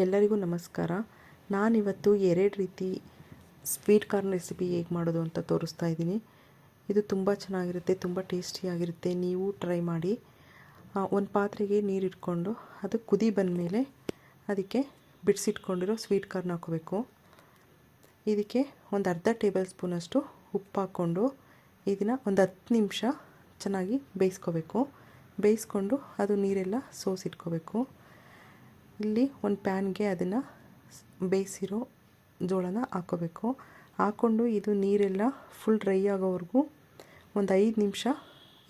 ಎಲ್ಲರಿಗೂ ನಮಸ್ಕಾರ. ನಾನಿವತ್ತು ಎರಡು ರೀತಿ ಸ್ವೀಟ್ ಕಾರ್ನ್ ರೆಸಿಪಿ ಹೇಗೆ ಮಾಡೋದು ಅಂತ ತೋರಿಸ್ತಾ ಇದ್ದೀನಿ. ಇದು ತುಂಬ ಚೆನ್ನಾಗಿರುತ್ತೆ, ತುಂಬ ಟೇಸ್ಟಿಯಾಗಿರುತ್ತೆ ನೀವು ಟ್ರೈ ಮಾಡಿ ಒಂದು ಪಾತ್ರೆಗೆ ನೀರು ಇಟ್ಕೊಂಡು ಅದು ಕುದಿ ಬಂದಮೇಲೆ ಅದಕ್ಕೆ ಬಿಡಿಸಿಟ್ಕೊಂಡಿರೋ ಸ್ವೀಟ್ ಕಾರ್ನ್ ಹಾಕೋಬೇಕು. ಇದಕ್ಕೆ ಒಂದು ಅರ್ಧ ಟೇಬಲ್ ಸ್ಪೂನಷ್ಟು ಉಪ್ಪು ಹಾಕ್ಕೊಂಡು ಇದನ್ನು ಒಂದು ಹತ್ತು ನಿಮಿಷ ಚೆನ್ನಾಗಿ ಬೇಯಿಸ್ಕೋಬೇಕು. ಬೇಯಿಸ್ಕೊಂಡು ಅದು ನೀರೆಲ್ಲ ಸೋಸಿಟ್ಕೋಬೇಕು. ಇಲ್ಲಿ ಒಂದು ಪ್ಯಾನ್ಗೆ ಅದನ್ನು ಬೇಯಿಸಿರೋ ಜೋಳನ ಹಾಕೋಬೇಕು. ಹಾಕ್ಕೊಂಡು ಇದು ನೀರೆಲ್ಲ ಫುಲ್ ಡ್ರೈ ಆಗೋವರೆಗೂ ಒಂದು ಐದು ನಿಮಿಷ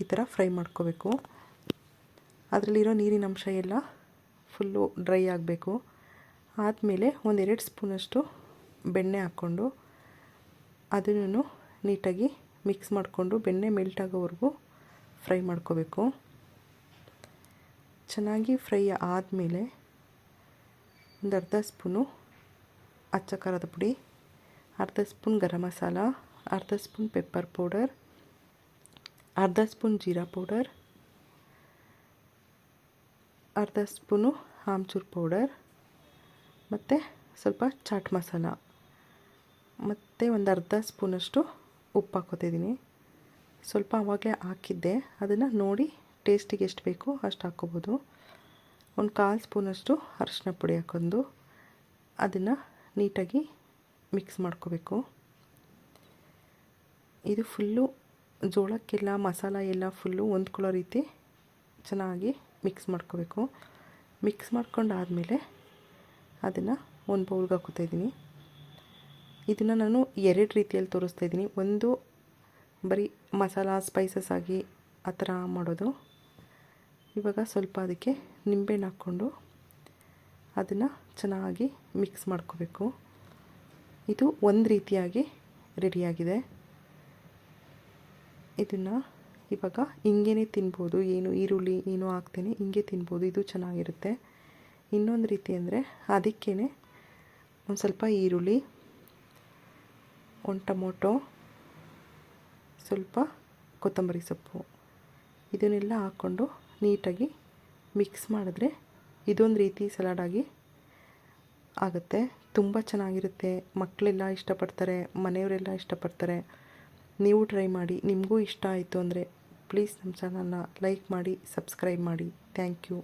ಈ ಥರ ಫ್ರೈ ಮಾಡ್ಕೋಬೇಕು. ಅದರಲ್ಲಿರೋ ನೀರಿನ ಅಂಶ ಎಲ್ಲ ಫುಲ್ಲು ಡ್ರೈ ಆಗಬೇಕು. ಆದಮೇಲೆ ಒಂದೆರಡು ಸ್ಪೂನಷ್ಟು ಬೆಣ್ಣೆ ಹಾಕ್ಕೊಂಡು ಅದನ್ನು ನೀಟಾಗಿ ಮಿಕ್ಸ್ ಮಾಡಿಕೊಂಡು ಬೆಣ್ಣೆ ಮೆಲ್ಟ್ ಆಗೋವರೆಗೂ ಫ್ರೈ ಮಾಡ್ಕೋಬೇಕು. ಚೆನ್ನಾಗಿ ಫ್ರೈ ಆದಮೇಲೆ ಒಂದು ಅರ್ಧ ಸ್ಪೂನು ಅಚ್ಚ ಖಾರದ ಪುಡಿ, ಅರ್ಧ ಸ್ಪೂನ್ ಗರಂ ಮಸಾಲ, ಅರ್ಧ ಸ್ಪೂನ್ ಪೆಪ್ಪರ್ ಪೌಡರ್, ಅರ್ಧ ಸ್ಪೂನ್ ಜೀರಾ ಪೌಡರ್, ಅರ್ಧ ಸ್ಪೂನು ಆಮ್ಚೂರ್ ಪೌಡರ್, ಮತ್ತು ಸ್ವಲ್ಪ ಚಾಟ್ ಮಸಾಲ. ಮತ್ತು ಒಂದು ಅರ್ಧ ಸ್ಪೂನಷ್ಟು ಉಪ್ಪು ಹಾಕೋತಿದ್ದೀನಿ ಸ್ವಲ್ಪ ಆವಾಗಲೇ ಹಾಕಿದ್ದೆ. ಅದನ್ನು ನೋಡಿ ಟೇಸ್ಟಿಗೆ ಎಷ್ಟು ಬೇಕೋ ಅಷ್ಟು ಹಾಕ್ಕೋಬೋದು. ಒಂದು ಕಾಲು ಸ್ಪೂನಷ್ಟು ಅರಶಿನ ಪುಡಿ ಹಾಕೊಂಡು ಅದನ್ನು ನೀಟಾಗಿ ಮಿಕ್ಸ್ ಮಾಡ್ಕೋಬೇಕು. ಇದು ಫುಲ್ಲು ಜೋಳಕ್ಕೆಲ್ಲ, ಮಸಾಲ ಎಲ್ಲ ಫುಲ್ಲು ಹೊಂದ್ಕೊಳ್ಳೋ ರೀತಿ ಚೆನ್ನಾಗಿ ಮಿಕ್ಸ್ ಮಾಡ್ಕೋಬೇಕು. ಮಿಕ್ಸ್ ಮಾಡ್ಕೊಂಡಾದಮೇಲೆ ಅದನ್ನು ಒಂದು ಬೌಲ್ಗೆ ಹಾಕೋತಾ ಇದ್ದೀನಿ. ಇದನ್ನು ನಾನು ಎರಡು ರೀತಿಯಲ್ಲಿ ತೋರಿಸ್ತಾ ಇದ್ದೀನಿ. ಒಂದು ಬರೀ ಮಸಾಲ ಸ್ಪೈಸಸ್ ಆಗಿ ಆ ಥರ ಮಾಡೋದು. ಇವಾಗ ಸ್ವಲ್ಪ ಅದಕ್ಕೆ ನಿಂಬೆಹಣ್ಣು ಹಾಕ್ಕೊಂಡು ಅದನ್ನು ಚೆನ್ನಾಗಿ ಮಿಕ್ಸ್ ಮಾಡ್ಕೋಬೇಕು. ಇದು ಒಂದು ರೀತಿಯಾಗಿ ರೆಡಿಯಾಗಿದೆ ಇದನ್ನು ಇವಾಗ ಹಿಂಗೇ ತಿನ್ಬೋದು. ಏನು ಈರುಳ್ಳಿ, ಏನು ಹಾಕ್ತೇನೆ, ಹಿಂಗೆ ತಿನ್ಬೋದು. ಇದು ಚೆನ್ನಾಗಿರುತ್ತೆ. ಇನ್ನೊಂದು ರೀತಿ ಅಂದರೆ ಅದಕ್ಕೇ ಒಂದು ಸ್ವಲ್ಪ ಈರುಳ್ಳಿ, ಒಂದು ಟೊಮೊಟೊ, ಸ್ವಲ್ಪ ಕೊತ್ತಂಬರಿ ಸೊಪ್ಪು. ಇದನ್ನೆಲ್ಲ ಹಾಕ್ಕೊಂಡು ನೀಟಾಗಿ ಮಿಕ್ಸ್ ಮಾಡಿದ್ರೆ ಇದೊಂದು ರೀತಿ ಸಲಾಡಾಗಿ ಆಗುತ್ತೆ. ತುಂಬ ಚೆನ್ನಾಗಿರುತ್ತೆ. ಮಕ್ಕಳೆಲ್ಲ ಇಷ್ಟಪಡ್ತಾರೆ, ಮನೆಯವರೆಲ್ಲ ಇಷ್ಟಪಡ್ತಾರೆ. ನೀವು ಟ್ರೈ ಮಾಡಿ, ನಿಮಗೂ ಇಷ್ಟ ಆಯಿತು ಅಂದರೆ ಪ್ಲೀಸ್ ನಮ್ಮ ಚಾನಲ್ನ ಲೈಕ್ ಮಾಡಿ ಸಬ್ಸ್ಕ್ರೈಬ್ ಮಾಡಿ. Thank you